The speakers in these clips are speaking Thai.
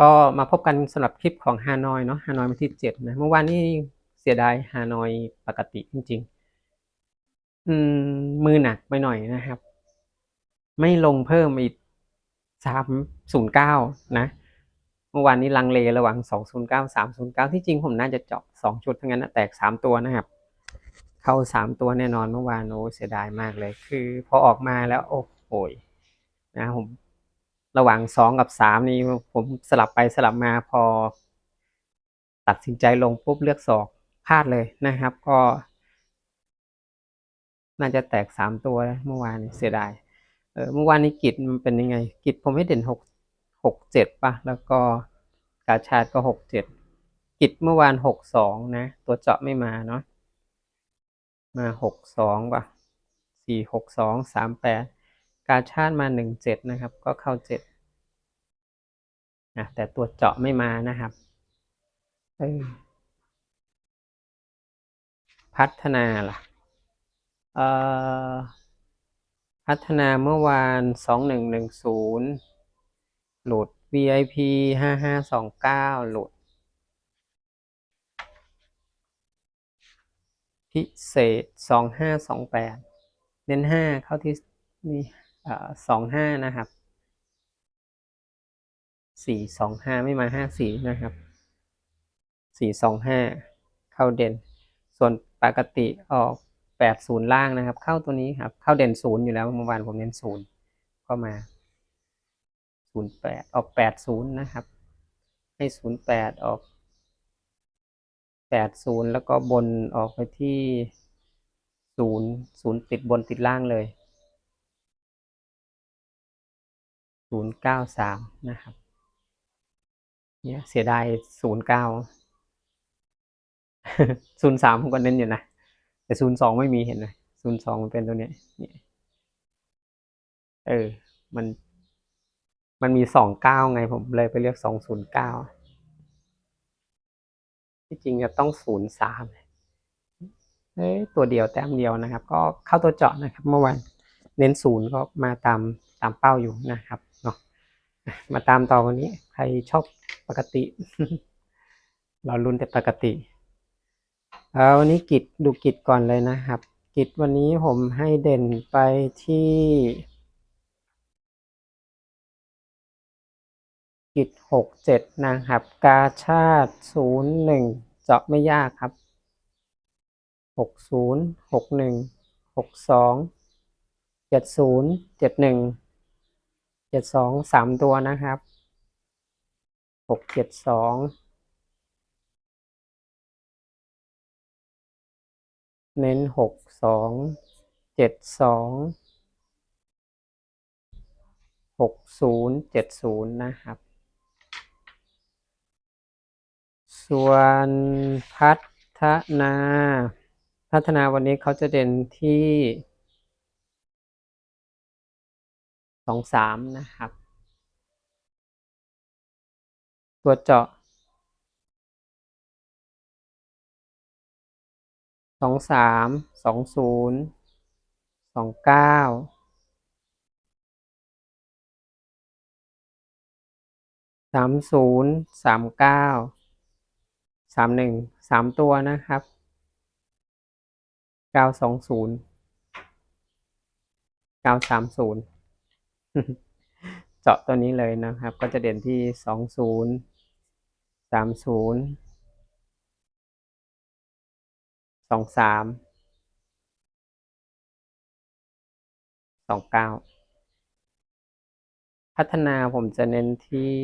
ก็มาพบกันสำหรับคลิปของฮานอยเนาะฮานอยวันที่เจ็ดนะเมื่อวานนี้เสียดายฮานอยปกติจริงๆ อืมมือหนักไปหน่อยนะครับ ไม่ลงเพิ่มอีกสามศูนย์เก้านะ เมื่อวานนี้ลังเลระหว่างสองศูนย์เก้าสามศูนย์เก้าที่จริงผมน่าจะเจาะสองชุดทั้งนั้นนะแตกสามตัวนะครับ เข้าสามตัวแน่นอนเมื่อวานโอ้เสียดายมากเลย คือพอออกมาแล้วโอ้โหนะผม ระหว่างสองกับสามนี่ผมสลับไปสลับมาพอ ตัดสินใจลงปุ๊บเลือกสองพลาดเลยนะครับ ก็ น่าจะแตกสามตัวเมื่อวานนี้เสียดายเออเมื่อวานนี้กิจมันเป็นยังไง กิจผมให้เด่นหกหกเจ็ดป่ะ แล้วก็กาชาดก็หกเจ็ดกิจเมื่อวานหกสองนะ ตัวเจาะไม่มาเนาะมาหกสองป่ะสี่หกสองสามแปด กาชาดมาหนึ่งเจ็ดนะครับ ก็เข้าเจ็ดนะแต่ตัวเจาะไม่มานะครับพัฒนาล่ะเอ่อพัฒนาเมื่อวานสองหนึ่งหนึ่งศูนย์หลุด VIP ห้าห้าสองเก้าหลุด พิเศษสองห้าสองแปดเน้นห้าเข้าที่นี่ สองห้านะครับสี่สองห้าไม่มาห้าสี่นะครับสี่สองห้าเข้าเด่น ส่วนปกติออกแปดศูนย์ล่างนะครับ เข้าตัวนี้ครับ เข้าเด่นศูนย์อยู่แล้วเมื่อวานผมเน้นศูนย์ก็มาศูนย์แปดออกแปดศูนย์นะครับ ให้ศูนย์แปดออกแปดศูนย์แล้วก็บนออกไปที่ศูนย์ศูนย์ติดบนติดล่างเลย ศูนย์เก้าสามนะครับเนี่ยเสียดายศูนย์เก้าศูนย์สามผมก็เน้นอยู่นะ แต่ศูนย์สองไม่มีเห็นไหมศูนย์สองมันเป็นตัวเนี้ยเนี่ยเออ มัน มันมีสองเก้าไงผมเลยไปเลือกสองศูนย์เก้าที่จริงจะต้องศูนย์สามเอ้ยตัวเดียวแต้มเดียวนะครับ ก็เข้าตัวเจาะนะครับ เมื่อวานเน้นศูนย์ก็มาตามตามเป้าอยู่นะครับ มาตามต่อวันนี้ ใครชอบปกติ เราลุ้นแต่ปกติเอาวันนี้กิจดูกิจก่อนเลยนะครับ กิจวันนี้ผมให้เด่นไปที่กิจหกเจ็ดนะครับ กาชาติศูนย์หนึ่งเจาะไม่ยากครับหกศูนย์หกหนึ่งหกสองเจ็ดศูนย์เจ็ดหนึ่ง เจ็ดสองสามตัวนะครับหกเจ็ดสองเน้นหกสองเจ็ดสองหกศูนย์เจ็ดศูนย์นะครับ ส่วนพัฒนา พัฒนาวันนี้เขาจะเด่นที่ สองสามนะครับ ตัวเจาะสองสามสองศูนย์สองเก้าสามศูนย์สามเก้าสามหนึ่งสามตัวนะครับเก้าสองศูนย์เก้าสามศูนย์ เจาะตัวนี้เลยนะครับ ก็จะเด่นที่สองศูนย์สามศูนย์สองสามสองเก้าพัฒนาผมจะเน้นที่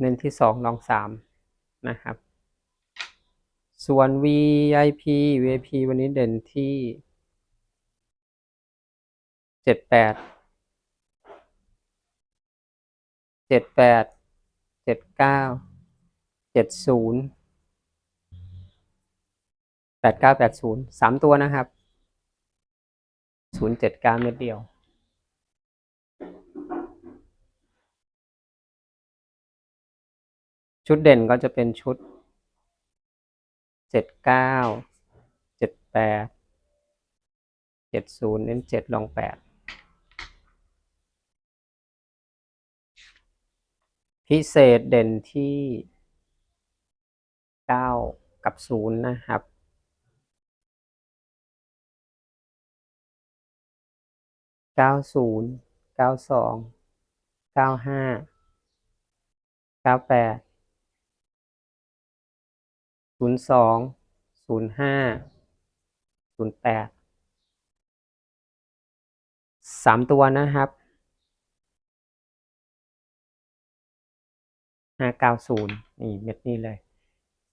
เน้นที่สองลองสาม นะครับ ส่วน VIP VIP วันนี้เด่นที่เจ็ดแปดเจ็ดแปดเจ็ดเก้าเจ็ดศูนย์แปดเก้าแปดศูนย์สามตัวนะครับศูนย์เจ็ดเก้าเม็ดเดียว ชุดเด่นก็จะเป็นชุดเจ็ดเก้าเจ็ดแปดเจ็ดศูนย์เน้นเจ็ดลองแปดพิเศษเด่นที่เก้ากับศูนย์นะครับเก้าศูนย์เก้าสองเก้าห้าเก้าแปด ศูนย์สองศูนย์ห้าศูนย์แปดสามตัวนะครับห้าเก้าศูนย์นี่เม็ดนี้เลย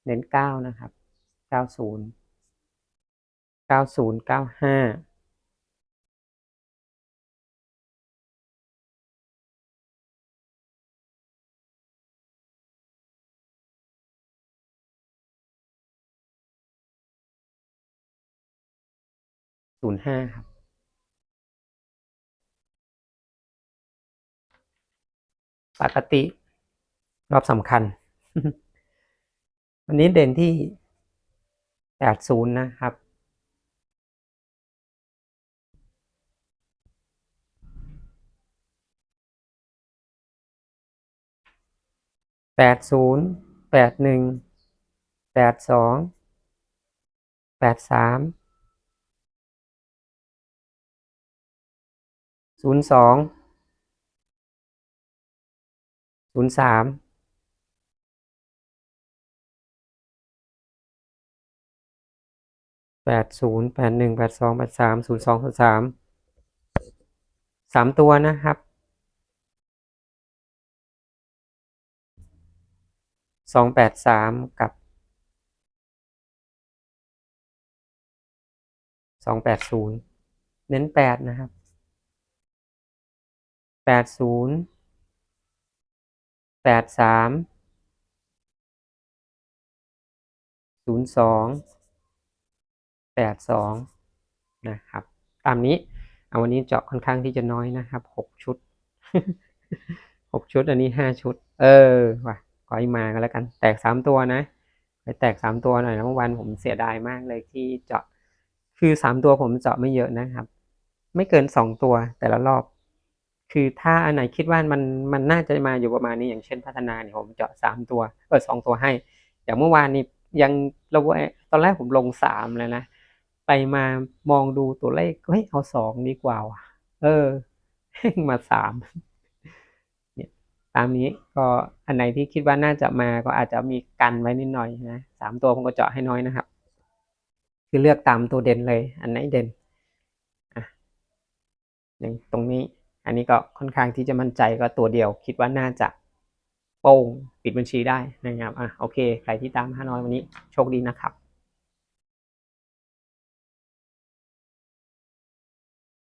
เน้นเก้านะครับเก้าศูนย์เก้าศูนย์เก้าห้า ศูนย์ห้าครับ ปกติ รอบสำคัญ วันนี้เด่นที่แปดศูนย์นะครับแปดศูนย์แปดหนึ่งแปดสองแปดสาม ศูนย์สองศูนย์สามแปดศูนย์แปดหนึ่งแปดสองแปดสามศูนย์สองศูนย์สามสามตัวนะครับสองแปดสามกับสองแปดศูนย์เน้นแปดนะครับ แปดศูนย์แปดสามศูนย์สองแปดสองนะครับ ตามนี้เอาวันนี้เจาะค่อนข้างที่จะน้อยนะครับหกชุดหกชุดอันนี้ห้าชุด เออว่ะขอให้มากันแล้วกัน แตกสามตัวนะ ไปแตกสามตัวหน่อยนะเมื่อวานผมเสียดายมากเลยที่เจาะคือสามตัวผมเจาะไม่เยอะนะครับ ไม่เกินสองตัวแต่ละรอบ คือถ้าอันไหนคิดว่ามันมันน่าจะมาอยู่ประมาณนี้อย่างเช่นพัฒนาเนี่ยผมเจาะสามตัวเออสองตัวให้ อย่างเมื่อวานนี้ยังระแวงตอนแรกผมลงสามแล้วนะ ไปมามองดูตัวเลขเฮ้ยเอาสองดีกว่าเออแม่งมาสามเนี่ยตามนี้ก็อันไหนที่คิดว่าน่าจะมาก็อาจจะมีกันไว้นิดหน่อยนะสามตัวผมก็เจาะให้น้อยนะครับ คือเลือกตามตัวเด่นเลย อันไหนเด่นอะอย่างตรงนี้ อันนี้ก็ค่อนข้างที่จะมั่นใจก็ตัวเดียว คิดว่าน่าจะโป้งปิดบัญชีได้นะครับอะโอเค ใครที่ตามห้าน้อยวันนี้โชคดีนะครับ